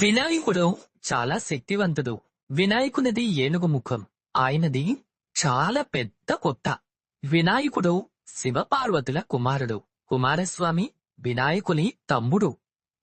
వినాయకుడు చాలా శక్తివంతుడు. వినాయకునిది ఏనుగు ముఖం ఆయనది చాలా పెద్ద కొత్త. వినాయకుడు శివపార్వతుల కుమారుడు. కుమారస్వామి వినాయకుని తమ్ముడు.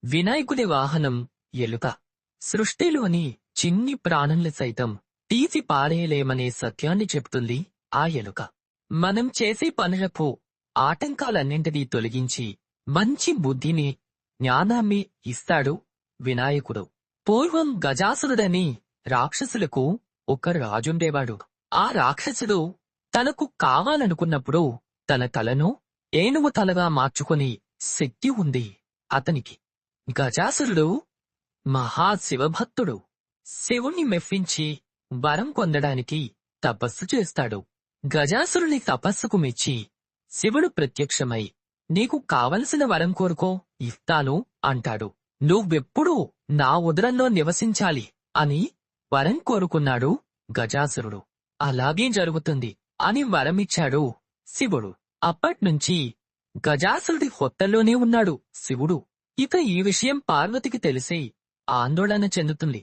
వినాయకుని వాహనం ఎలుక. సృష్టిలోని చిన్ని ప్రాణులు సైతం తీసి పారేయలేమనే సత్యాన్ని చెప్తుంది ఆ ఎలుక. మనం చేసే పనులకు ఆటంకాలన్నింటినీ తొలగించి మంచి బుద్ధిని జ్ఞానాన్ని ఇస్తాడు వినాయకుడు. పూర్వం గజాసురుడని రాక్షసులకు ఒక రాజుండేవాడు. ఆ రాక్షసుడు తనకు కావాలనుకున్నప్పుడు తన తలను ఏనుగు తలగా మార్చుకుని శక్తి ఉంది అతనికి. గజాసురుడు మహాశివభక్తుడు. శివుణ్ణి మెప్పించి వరం పొందడానికి తపస్సు చేస్తాడు. గజాసురుని తపస్సుకు మెచ్చి శివుడు ప్రత్యక్షమై నీకు కావలసిన వరం కోరుకో ఇస్తాను అంటాడు. నువ్వెప్పుడూ నా ఉదరంలో నివసించాలి అని వరం కోరుకున్నాడు గజాసురుడు. అలాగే జరుగుతుంది అని వరమిచ్చాడు శివుడు. అప్పట్నుంచి గజాసురుడి హొత్తల్లోనే ఉన్నాడు శివుడు. ఇక ఈ విషయం పార్వతికి తెలిసి ఆందోళన చెందుతుంది.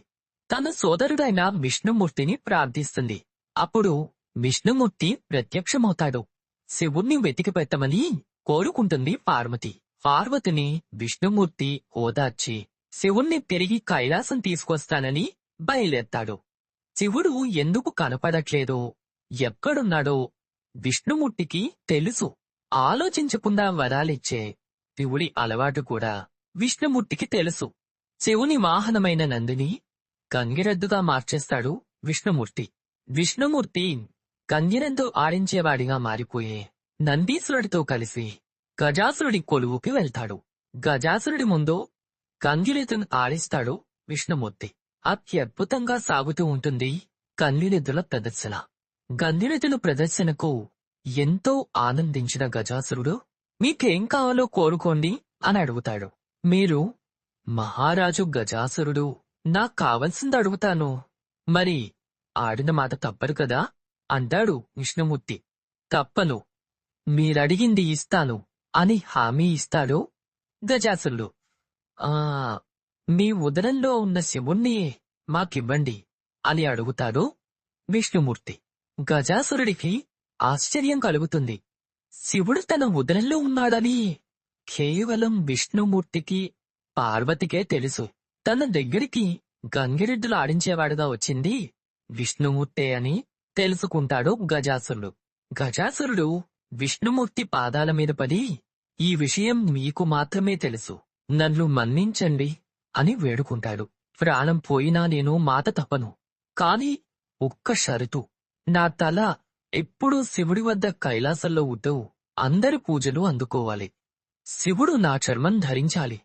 తన సోదరుడైన విష్ణుమూర్తిని ప్రార్థిస్తుంది. అప్పుడు విష్ణుమూర్తి ప్రత్యక్షమవుతాడు. శివుణ్ణి వెతికి పెట్టమని కోరుకుంటుంది పార్వతి. పార్వతిని విష్ణుమూర్తి ఓదార్చి శివుణ్ణి తిరిగి కైలాసం తీసుకొస్తానని బయలుదేరతాడు. శివుడు ఎందుకు కనపడట్లేదో? ఎక్కడున్నాడో విష్ణుమూర్తికి తెలుసు. ఆలోచించకుండా వరాలిచ్చే శివుడి అలవాటు కూడా విష్ణుమూర్తికి తెలుసు. శివుని వాహనమైన నందిని గంగిరెద్దుగా మార్చేస్తాడు విష్ణుమూర్తి. విష్ణుమూర్తి గంగిరెద్దు ఆడించేవాడిగా మారిపోయే నందీశ్వరుడితో కలిసి గజాసురుడి కొలువుకి వెళ్తాడు. గజాసురుడి ముందు కందిలితును ఆడిస్తాడు విష్ణుమూర్తి. అత్యద్భుతంగా సాగుతూ ఉంటుంది కందిలిదుల ప్రదర్శన. గందిలితుల ప్రదర్శనకు ఎంతో ఆనందించిన గజాసురుడు మీకేం కావాలో కోరుకోండి అని అడుగుతాడు. మీరు మహారాజు గజాసురుడు నాకు కావలసింది అడుగుతాను. మరి ఆడిన మాట తప్పదు కదా అంటాడు విష్ణుమూర్తి. తప్పను. మీరడిగింది ఇస్తాను. అని హామీ ఇస్తాడు గజాసురుడు. ఆ మీ ఉదరంలో ఉన్న శివుణ్ణి మాకివ్వండి అని అడుగుతాడు విష్ణుమూర్తి. గజాసురుడికి ఆశ్చర్యం కలుగుతుంది. శివుడు తన ఉదరంలో ఉన్నాడని కేవలం విష్ణుమూర్తికి పార్వతికే తెలుసు. తన దగ్గరికి గంగిరెడ్డులు ఆడించేవాడుగా వచ్చింది విష్ణుమూర్తే అని తెలుసుకుంటాడు గజాసురుడు. గజాసురుడు విష్ణుమూర్తి పాదాల మీద పడి ఈ విషయం మీకు మాత్రమే తెలుసు. నన్ను మన్నించండి అని వేడుకుంటాడు. ప్రాణం పోయినా నేను మాట తప్పను. కాని ఒక్క షరతు. నా తల ఎప్పుడూ శివుడి వద్ద కైలాసంలో ఉండవు అందరి పూజలు అందుకోవాలి. శివుడు నా చర్మం ధరించాలి.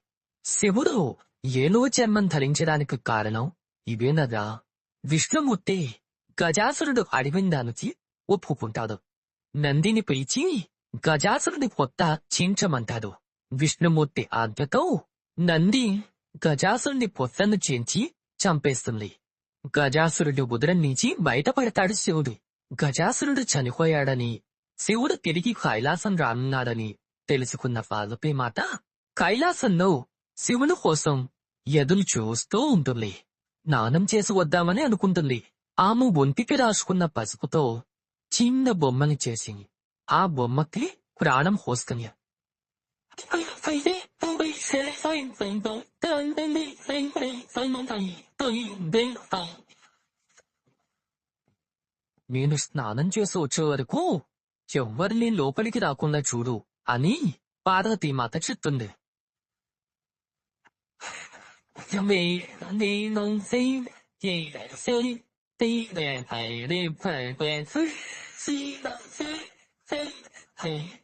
శివుడు ఏలో చర్మం ధరించడానికి కారణం ఇవేనదా విష్ణుమూర్తి గజాసురుడు అడివిందానికి ఒప్పుకుంటాడు. నందిని పిలిచి గజాసురుడి పొత్త చీంచమంటాడు విష్ణుమూర్తి ఆజ్ఞతో నంది గజాసురుడి పొత్తను చించి చంపేస్తుంది. గజాసురుడి ఉదరం నుంచి బయటపడతాడు శివుడు. గజాసురుడు చనిపోయాడని శివుడు తిరిగి కైలాసం రానున్నాడని తెలుసుకున్న పార్వతి మాత కైలాసంలో శివుని కోసం ఎదురు చూస్తూ ఉంటుంది. నానం చేసి వద్దామని అనుకుంటుంది. ఆమె ఒంటికి రాసుకున్న పసుపుతో చిన్న బొమ్మని చేసింది. ఆ బొమ్మకి ప్రాణం పోసుకుని నేను స్నానం చేసి వచ్చే వరకు ఎవ్వరిని లోపలికి రాకుండా చూడు అని పార్వతీ మాత చెప్తుంది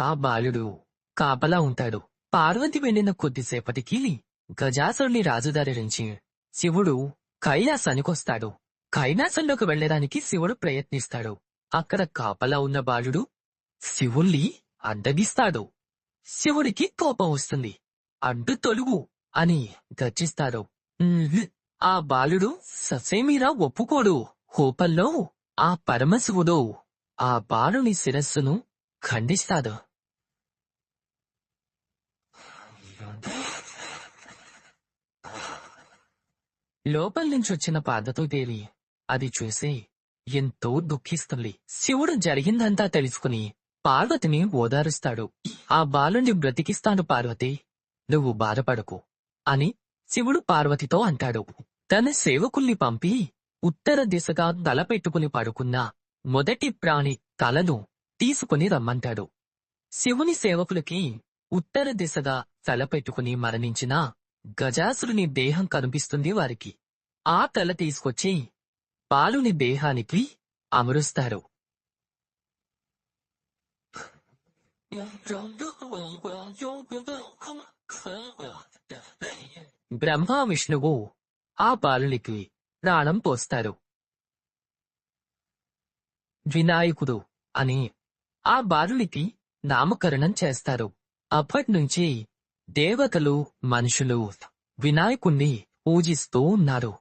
ఆ బాలుడు కాపలా ఉంటాడు. పార్వతి వెళ్ళిన కొద్దిసేపటికి గజాసురుని రాజుదారి నుంచి శివుడు కైలాసానికొస్తాడు. కైలాసంలోకి వెళ్ళడానికి శివుడు ప్రయత్నిస్తాడు. అక్కడ కాపలా ఉన్న బాలుడు శివుణ్ణి అడ్డగిస్తాడు. శివుడికి కోపం వస్తుంది. అడ్డు తొలుగు అని గర్జిస్తాడు. ఆ బాలుడు ససేమీరా ఒప్పుకోడు. కోపంలో ఆ పరమశివుడు ఆ బాలుని శిరస్సును ఖండిస్తాడు. లోపల నుంచొచ్చిన పార్వతీదేవి అది చూసి ఎంతో దుఃఖిస్తుంది. శివుడు జరిగిందంతా తెలుసుకుని పార్వతిని ఓదారుస్తాడు. ఆ బాలుని బ్రతికిస్తాను పార్వతి. నువ్వు బాధపడకు అని శివుడు పార్వతితో అంటాడు. తన సేవకుల్ని పంపి ఉత్తర దిశగా తల పెట్టుకుని పడుకున్న మొదటి ప్రాణి తలను తీసుకుని రమ్మంటాడు. శివుని సేవకులకి ఉత్తర దిశగా తల పెట్టుకుని మరణించిన గజాసురుని దేహం కనిపిస్తుంది వారికి. ఆ తల తీసుకొచ్చి బాలుని దేహానికి అమరుస్తారు. బ్రహ్మ విష్ణువు ఆ బాలునికి ప్రాణం పోస్తారు. వినాయకుడు అని ఆ బాలుడికి నామకరణం చేస్తారు. అప్పట్నుంచి దేవతలు మనుషులు వినాయకుణ్ణి పూజిస్తూ ఉన్నారు.